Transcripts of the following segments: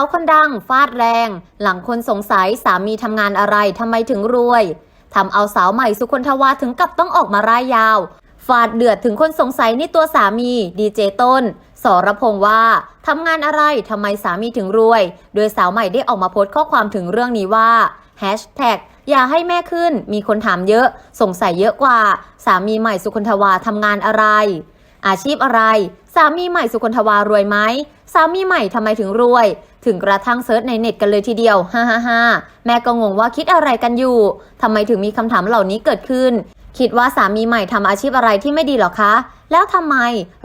าวคนดังฟาดแรง หลังคนสงสัยสามีทำงานอะไรทำไมถึงรวยทำเอาสาวใหม่สุคนทวาถึงกับต้องออกมาร่ายยาว ฟาดเดือดถึงคนสงสัยในตัวสามีดีเจต้น สรพงษ์ว่าทำงานอะไรทำไมสามีถึงรวย โดยสาวใหม่ได้ออกมาโพสต์ข้อความถึงเรื่องนี้ว่าแฮชแท็กอย่าให้แม่ขึ้น มีคนถามเยอะ สงสัยเยอะกว่า สามีใหม่สุคนทวาทำงานอะไร อาชีพอะไร สามีใหม่สุคนทวารวยไหม สามีใหม่ทำไมถึงรวย ถึงกระทั่งเซิร์ชในเน็ตกันเลยทีเดียว ฮ่าฮ่าฮ่าแม่ก็งงว่าคิดอะไรกันอยู่ ทำไมถึงมีคำถามเหล่านี้เกิดขึ้น คิดว่าสามีใหม่ทำอาชีพอะไรที่ไม่ดีหรอคะ แล้วทำไม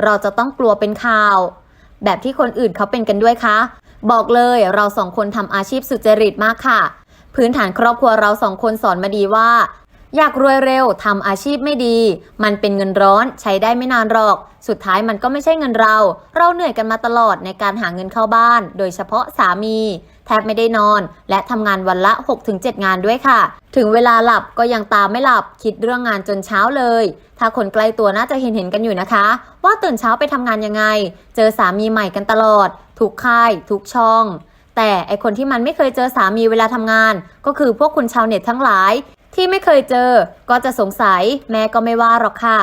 เราจะต้องกลัวเป็นข่าว แบบที่คนอื่นเขาเป็นกันด้วยคะ บอกเลยเราสองคนทำอาชีพสุจริตมากค่ะ พื้นฐานครอบครัวเราสองคนสอนมาดีว่า อยากรวยเร็วทำอาชีพไม่ดี มันเป็นเงินร้อนใช้ได้ไม่นานหรอก สุดท้ายมันก็ไม่ใช่เงินเรา เราเหนื่อยกันมาตลอดในการหาเงินเข้าบ้าน โดยเฉพาะสามี แทบไม่ได้นอน และทำงานวันละ 6-7 งานด้วยค่ะ ถึงเวลาหลับก็ยังตามไม่หลับคิดเรื่องงานจนเช้าเลย ถ้าคนใกล้ตัวน่าจะเห็นเห็นกันอยู่นะคะ ว่าตื่นเช้าไปทำงานยังไง เจอสามีใหม่กันตลอด ทุกค่ายทุกช่องแต่ไอคนที่มันไม่เคยเจอสามีเวลาทำงาน ก็คือพวกคุณชาวเน็ตทั้งหลาย ที่ไม่เคยเจอ ก็จะสงสัยแม่ก็ไม่ว่าหรอกค่ะ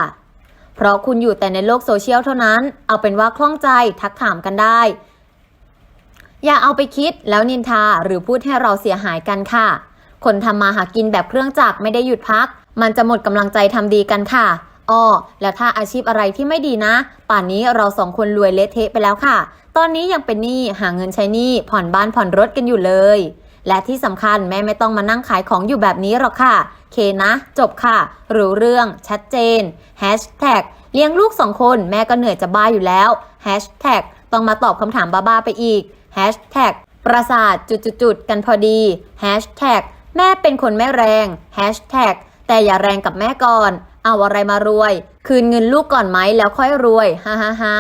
เพราะคุณอยู่แต่ในโลกโซเชียลเท่านั้น เอาเป็นว่าคล่องใจทักถามกันได้ อย่าเอาไปคิดแล้วนินทาหรือพูดให้เราเสียหายกันค่ะ คนทำมาหากินแบบเครื่องจักรไม่ได้หยุดพัก มันจะหมดกำลังใจทำดีกันค่ะอ้อแล้วถ้าอาชีพอะไรที่ไม่ดีนะ ป่านนี้เราสองคนรวยเละเทะไปแล้วค่ะ ตอนนี้ยังเป็นหนี้หาเงินใช้หนี้ผ่อนบ้านผ่อนรถกันอยู่เลย และที่สำคัญแม่ไม่ต้องมานั่งขายของอยู่แบบนี้หรอกค่ะ เคนะ จบค่ะ รู้เรื่องชัดเจนแฮชแท็กเลี้ยงลูกสองคนแม่ก็เหนื่อยจะบ้าอยู่แล้วแฮชแท็กต้องมาตอบคำถามบ้าๆไปอีกแฮชแท็กประสาทจุดๆกันพอดีแฮชแท็กแม่เป็นคนไม่แรงแฮชแท็กแต่อย่าแรงกับแม่ก่อน เอาอะไรมารวย คืนเงินลูกก่อนไหมแล้วค่อยรวย ฮ่าฮ่าฮ่า